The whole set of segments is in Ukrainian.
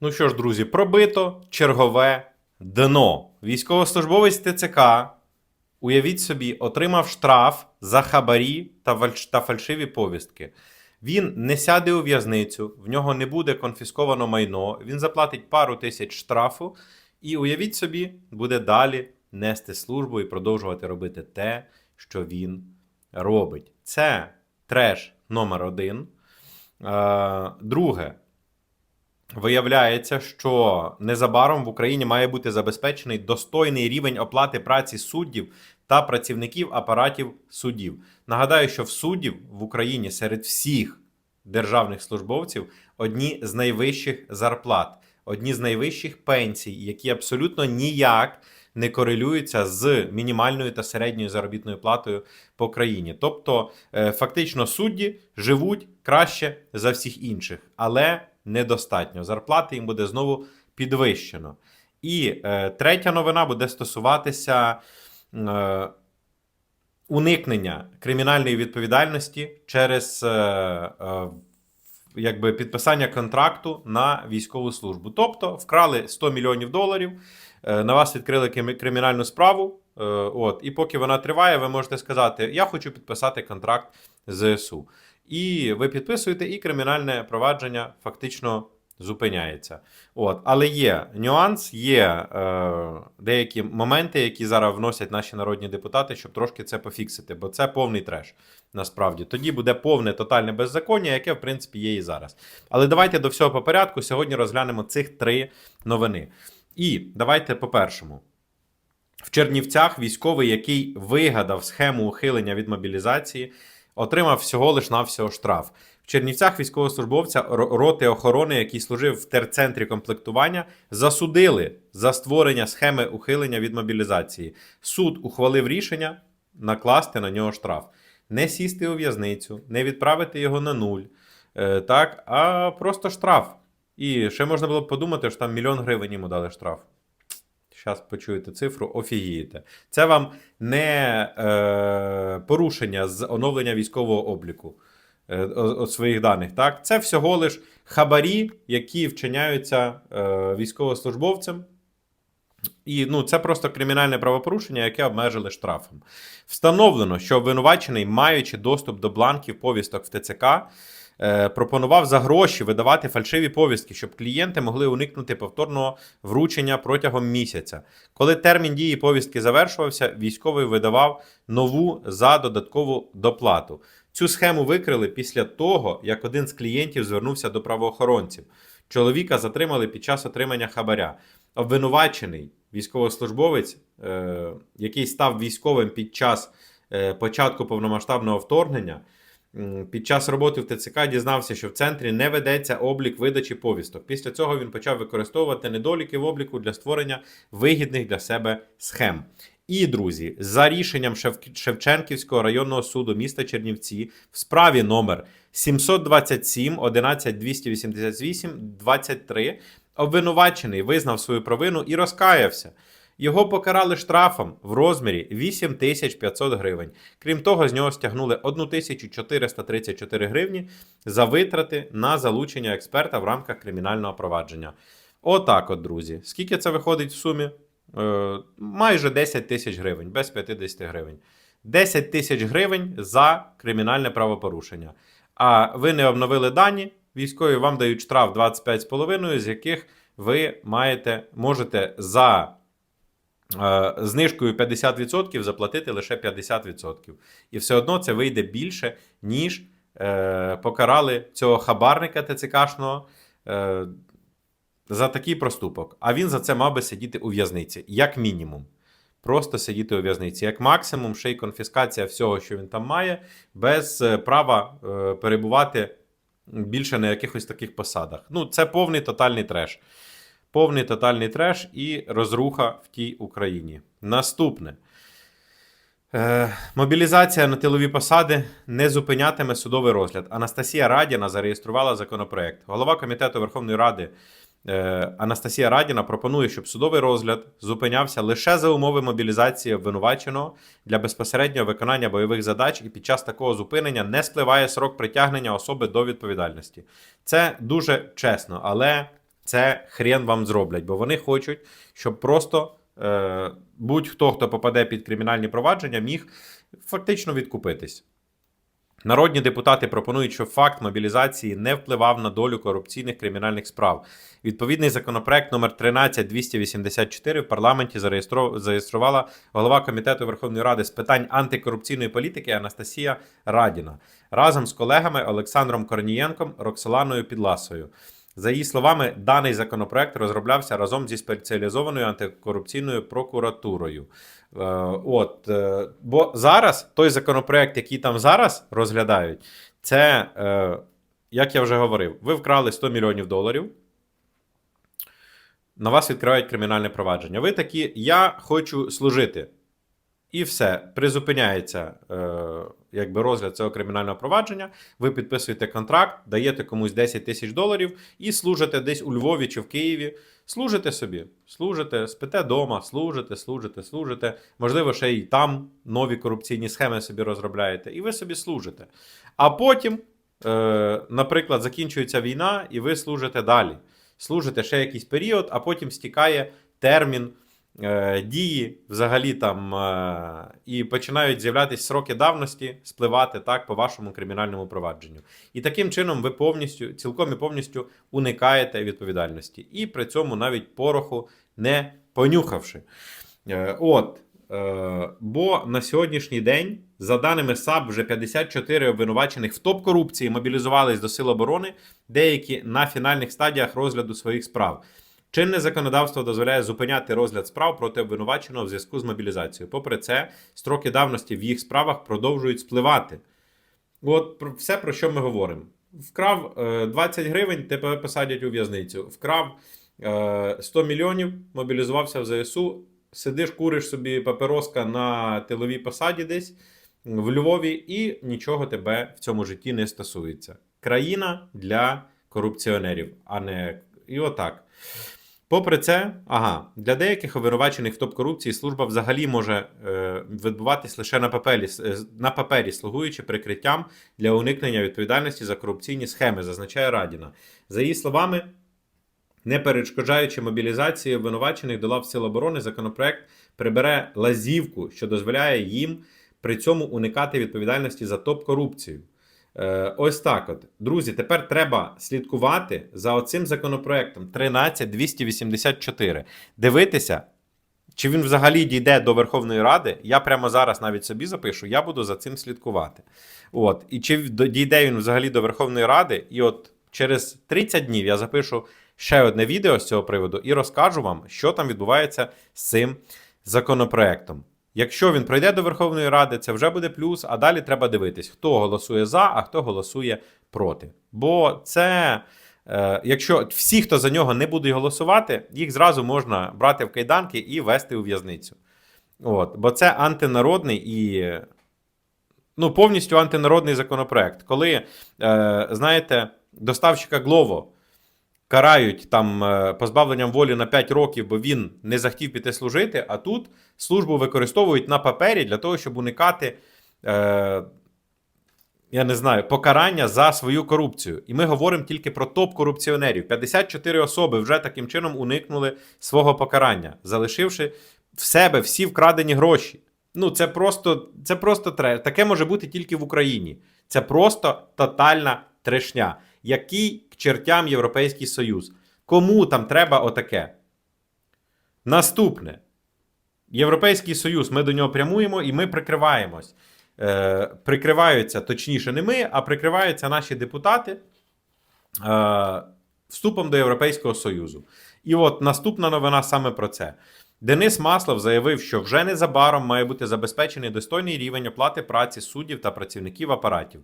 Ну що ж, друзі, пробито чергове дно. Військовослужбовець ТЦК, уявіть собі, отримав штраф за хабарі та, фальш- та фальшиві повістки. Він не сяде у в'язницю, в нього не буде конфісковано майно, він заплатить пару тисяч штрафу, і уявіть собі, буде далі нести службу і продовжувати робити те, що він робить. Це треш номер один. Е, Друге, Виявляється, що незабаром в Україні має бути забезпечений достойний рівень оплати праці суддів та працівників апаратів судів. Нагадаю, що в суддів в Україні серед всіх державних службовців одні з найвищих зарплат, одні з найвищих пенсій, які абсолютно ніяк не корелюються з мінімальною та середньою заробітною платою по країні. Тобто, е, фактично, судді живуть краще за всіх інших, але недостатньо. Зарплати їм буде знову підвищено. І е, третя новина буде стосуватися е, уникнення кримінальної відповідальності через е, е, якби підписання контракту на військову службу. Тобто вкрали 100 мільйонів доларів, е, на вас відкрили кримінальну справу. е, От, і поки вона триває, ви можете сказати: Я хочу підписати контракт з ЗСУ. І ви підписуєте, і кримінальне провадження фактично зупиняється. От, але є нюанс, є е, деякі моменти, які зараз вносять наші народні депутати, щоб трошки це пофіксити, бо це повний треш. Насправді тоді буде повне тотальне беззаконня, яке в принципі є і зараз. Але давайте до всього по порядку. Сьогодні розглянемо цих три новини. І давайте по першому. В Чернівцях військовий, який вигадав схему ухилення від мобілізації, отримав всього лиш навсього штраф. В Чернівцях військовослужбовця роти охорони, який служив в терцентрі комплектування, засудили за створення схеми ухилення від мобілізації. Суд ухвалив рішення накласти на нього штраф, не сісти у в'язницю, не відправити його на нуль, е, так, а просто штраф. І ще можна було б подумати, що там мільйон гривень йому дали штраф. Зараз почуєте цифру, офігієте. Це вам не е, порушення з оновлення військового обліку е, о- о своїх даних. Так? Це всього лиш хабарі, які вчиняються е, військовослужбовцем. І ну, це просто кримінальне правопорушення, яке обмежили штрафом. Встановлено, що обвинувачений, маючи доступ до бланків повісток в ТЦК, пропонував за гроші видавати фальшиві повістки, щоб клієнти могли уникнути повторного вручення протягом місяця. Коли термін дії повістки завершувався, військовий видавав нову за додаткову доплату. Цю схему викрили після того, як один з клієнтів звернувся до правоохоронців. Чоловіка затримали під час отримання хабаря. Обвинувачений військовослужбовець, е, який став військовим під час е, початку повномасштабного вторгнення, під час роботи в ТЦК дізнався, що в центрі не ведеться облік видачі повісток. Після цього він почав використовувати недоліки в обліку для створення вигідних для себе схем. І, друзі, за рішенням Шев- Шевченківського районного суду міста Чернівці в справі номер 727 11 288 23 обвинувачений визнав свою провину і розкаявся. Його покарали штрафом в розмірі 8500 гривень. Крім того, з нього стягнули 1434 гривні за витрати на залучення експерта в рамках кримінального провадження. Отак, от, друзі. Скільки це виходить в сумі? Е, майже 10 тисяч гривень, без 50 гривень. 10 тисяч гривень за кримінальне правопорушення. А ви не обновили дані, військові вам дають штраф 25,5, з яких ви маєте, можете за знижкою 50% заплатити лише 50%. І все одно це вийде більше, ніж е, покарали цього хабарника ТЦКшного е, за такий проступок. А він за це мав би сидіти у в'язниці, як мінімум. Просто сидіти у в'язниці. Як максимум, ще й конфіскація всього, що він там має, без е, права е, перебувати більше на якихось таких посадах. Ну, це повний тотальний треш. Повний тотальний треш і розруха в тій Україні. Наступне. Е, мобілізація на тилові посади не зупинятиме судовий розгляд. Анастасія Радіна зареєструвала законопроект. Голова комітету Верховної Ради е, Анастасія Радіна пропонує, щоб судовий розгляд зупинявся лише за умови мобілізації обвинуваченого для безпосереднього виконання бойових задач, і під час такого зупинення не спливає срок притягнення особи до відповідальності. Це дуже чесно, але це хрен вам зроблять, бо вони хочуть, щоб просто е, будь-хто, хто попаде під кримінальні провадження, міг фактично відкупитись. Народні депутати пропонують, що факт мобілізації не впливав на долю корупційних кримінальних справ. Відповідний законопроект номер 13284 в парламенті зареєструвала голова комітету Верховної Ради з питань антикорупційної політики Анастасія Радіна разом з колегами Олександром Корнієнком, Роксоланою Підласою. За її словами, даний законопроект розроблявся разом зі спеціалізованою антикорупційною прокуратурою. Е, От, е, бо зараз той законопроект, який там зараз розглядають, це, е, як я вже говорив, ви вкрали 100 мільйонів доларів. На вас відкривають кримінальне провадження. Ви такі, я хочу служити. І все, призупиняється е, якби розгляд цього кримінального провадження. Ви підписуєте контракт, даєте комусь 10 тисяч доларів і служите десь у Львові чи в Києві. Служите собі, служите, спите вдома, служите, служите, служите. Можливо, ще й там нові корупційні схеми собі розробляєте, і ви собі служите. А потім, е, наприклад, закінчується війна, і ви служите далі. Служите ще якийсь період, а потім стікає термін е, дії взагалі там е, і починають з'являтися сроки давності, спливати так по вашому кримінальному провадженню. І таким чином ви повністю, цілком і повністю уникаєте відповідальності. І при цьому навіть пороху не понюхавши. Е, От. Бо на сьогоднішній день, за даними САП, вже 54 обвинувачених в топ-корупції мобілізувались до Сил оборони, деякі на фінальних стадіях розгляду своїх справ. Чинне законодавство дозволяє зупиняти розгляд справ проти обвинуваченого в зв'язку з мобілізацією. Попри це, строки давності в їх справах продовжують спливати. От про все, про що ми говоримо. Вкрав е, 20 гривень, тебе посадять у в'язницю. Вкрав е, 100 мільйонів, мобілізувався в ЗСУ. Сидиш, куриш собі папероска на тиловій посаді десь в Львові, і нічого тебе в цьому житті не стосується. Країна для корупціонерів, а не і отак. Попри це, ага, для деяких обвинувачених в топ-корупції служба взагалі може е, відбуватись лише на папері, е, на папері, слугуючи прикриттям для уникнення відповідальності за корупційні схеми, зазначає Радіна. За її словами, не перешкоджаючи мобілізації обвинувачених до лав Сил оборони, законопроект прибере лазівку, що дозволяє їм при цьому уникати відповідальності за топ-корупцію. Е, ось так от. Друзі, тепер треба слідкувати за оцим законопроектом 13284. Дивитися, чи він взагалі дійде до Верховної Ради. Я прямо зараз навіть собі запишу, я буду за цим слідкувати. От. І чи дійде він взагалі до Верховної Ради, і от через 30 днів я запишу ще одне відео з цього приводу і розкажу вам, що там відбувається з цим законопроектом. Якщо він пройде до Верховної Ради, це вже буде плюс, а далі треба дивитись, хто голосує за, а хто голосує проти. Бо це, е, якщо всі, хто за нього не будуть голосувати, їх зразу можна брати в кайданки і вести у в'язницю. От, бо це антинародний і ну, повністю антинародний законопроект. Коли, е, знаєте, доставщика Глово карають там е, позбавленням волі на 5 років, бо він не захотів піти служити, а тут службу використовують на папері для того, щоб уникати. Е, я не знаю, покарання за свою корупцію. І ми говоримо тільки про топ-корупціонерів. 54 особи вже таким чином уникнули свого покарання, залишивши в себе всі вкрадені гроші. Ну, це просто це просто тре. Таке може бути тільки в Україні. Це просто тотальна трешня. Який к чертям Європейський Союз? Кому там треба отаке? Наступне. Європейський Союз, ми до нього прямуємо і ми прикриваємось. Е, прикриваються, точніше, не ми, а прикриваються наші депутати е, вступом до Європейського Союзу. І от наступна новина саме про це. Денис Маслов заявив, що вже незабаром має бути забезпечений достойний рівень оплати праці суддів та працівників апаратів.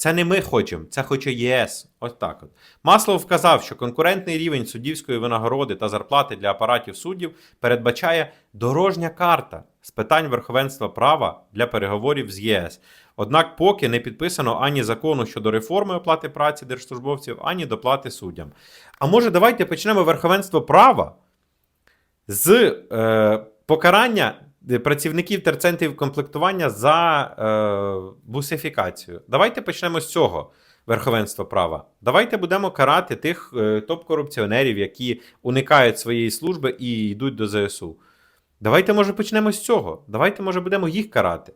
Це не ми хочемо, це хоче ЄС. Ось так от. Маслов вказав, що конкурентний рівень суддівської винагороди та зарплати для апаратів суддів передбачає дорожня карта з питань верховенства права для переговорів з ЄС. Однак, поки не підписано ані закону щодо реформи оплати праці держслужбовців, ані доплати суддям. А може, давайте почнемо верховенство права з е, покарання працівників терцентрів комплектування за е, бусифікацію. Давайте почнемо з цього верховенства права. Давайте будемо карати тих е, топ-корупціонерів, які уникають своєї служби і йдуть до ЗСУ. Давайте, може, почнемо з цього. Давайте, може, будемо їх карати.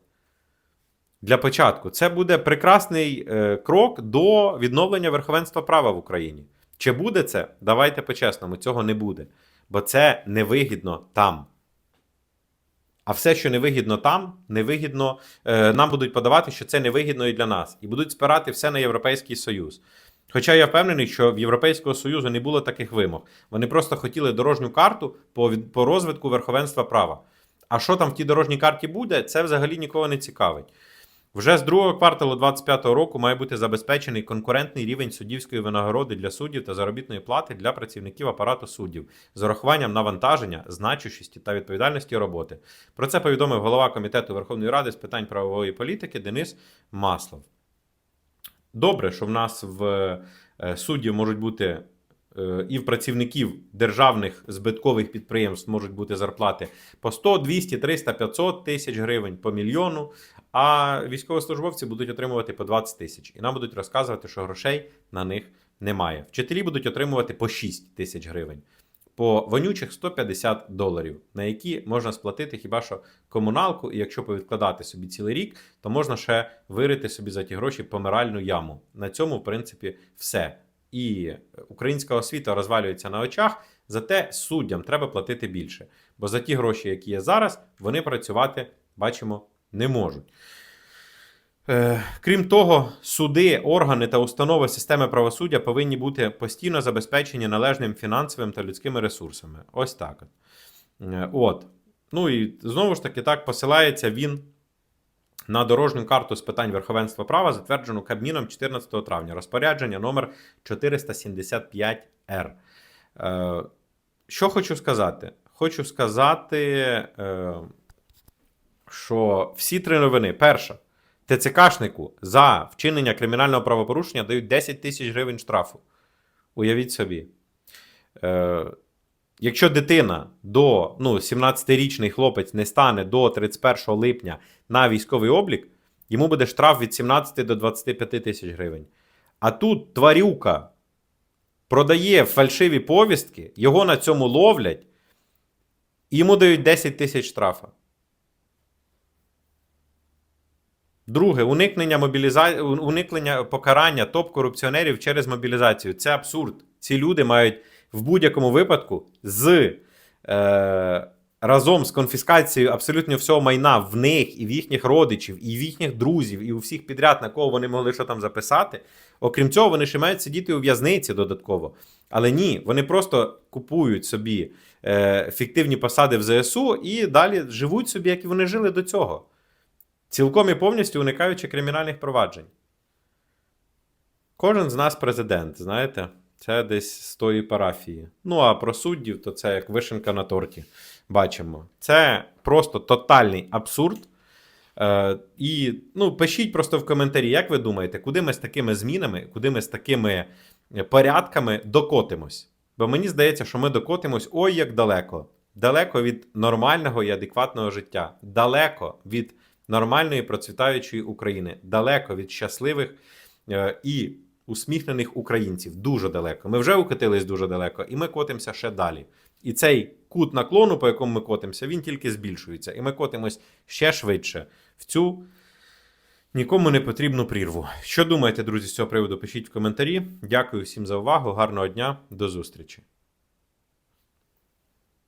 Для початку. Це буде прекрасний е, крок до відновлення верховенства права в Україні. Чи буде це? Давайте по-чесному, цього не буде. Бо це невигідно там. А все, що невигідно там, невигідно, е, нам будуть подавати, що це невигідно і для нас. І будуть спирати все на Європейський Союз. Хоча я впевнений, що в Європейського Союзу не було таких вимог. Вони просто хотіли дорожню карту по, по розвитку верховенства права. А що там в тій дорожній карті буде, це взагалі нікого не цікавить. Вже з другого кварталу 2025 року має бути забезпечений конкурентний рівень суддівської винагороди для суддів та заробітної плати для працівників апарату суддів з урахуванням навантаження, значущості та відповідальності роботи. Про це повідомив голова комітету Верховної Ради з питань правової політики Денис Маслов. Добре, що в нас в е, суддів можуть бути і в працівників державних збиткових підприємств можуть бути зарплати по 100, 200, 300, 500 тисяч гривень, по мільйону, а військовослужбовці будуть отримувати по 20 тисяч. І нам будуть розказувати, що грошей на них немає. Вчителі будуть отримувати по 6 тисяч гривень. По вонючих 150 доларів, на які можна сплатити хіба що комуналку, і якщо повідкладати собі цілий рік, то можна ще вирити собі за ті гроші помиральну яму. На цьому, в принципі, все. І українська освіта розвалюється на очах, зате суддям треба платити більше. Бо за ті гроші, які є зараз, вони працювати, бачимо, не можуть. Е, Крім того, суди, органи та установи системи правосуддя повинні бути постійно забезпечені належним фінансовим та людськими ресурсами. Ось так. Е, От. Ну і знову ж таки, так посилається він на дорожню карту з питань верховенства права, затверджену Кабміном 14 травня. Розпорядження номер 475Р. Е, Що хочу сказати? Хочу сказати, е, що всі три новини. Перша. ТЦКшнику за вчинення кримінального правопорушення дають 10 тисяч гривень штрафу. Уявіть собі. Якщо дитина до ну, 17-річний хлопець не стане до 31 липня на військовий облік, йому буде штраф від 17 до 25 тисяч гривень. А тут тварюка продає фальшиві повістки, його на цьому ловлять, і йому дають 10 тисяч штрафа. Друге, уникнення мобіліза... уникнення покарання топ-корупціонерів через мобілізацію. Це абсурд. Ці люди мають в будь-якому випадку з е, разом з конфіскацією абсолютно всього майна в них і в їхніх родичів, і в їхніх друзів, і у всіх підряд, на кого вони могли що там записати. Окрім цього, вони ще мають сидіти у в'язниці додатково. Але ні, вони просто купують собі е, фіктивні посади в ЗСУ і далі живуть собі, як і вони жили до цього. Цілком і повністю уникаючи кримінальних проваджень. Кожен з нас президент, знаєте, це десь з тої парафії. Ну, а про суддів, то це як вишенка на торті. Бачимо. Це просто тотальний абсурд. Е, і ну, пишіть просто в коментарі, як ви думаєте, куди ми з такими змінами, куди ми з такими порядками докотимось? Бо мені здається, що ми докотимось ой як далеко. Далеко від нормального і адекватного життя, далеко від нормальної процвітаючої України, далеко від щасливих е, і усміхнених українців. Дуже далеко. Ми вже укотились дуже далеко, і ми котимося ще далі. І цей кут наклону, по якому ми котимося, він тільки збільшується. І ми котимось ще швидше в цю нікому не потрібну прірву. Що думаєте, друзі, з цього приводу? Пишіть в коментарі. Дякую всім за увагу. Гарного дня, до зустрічі.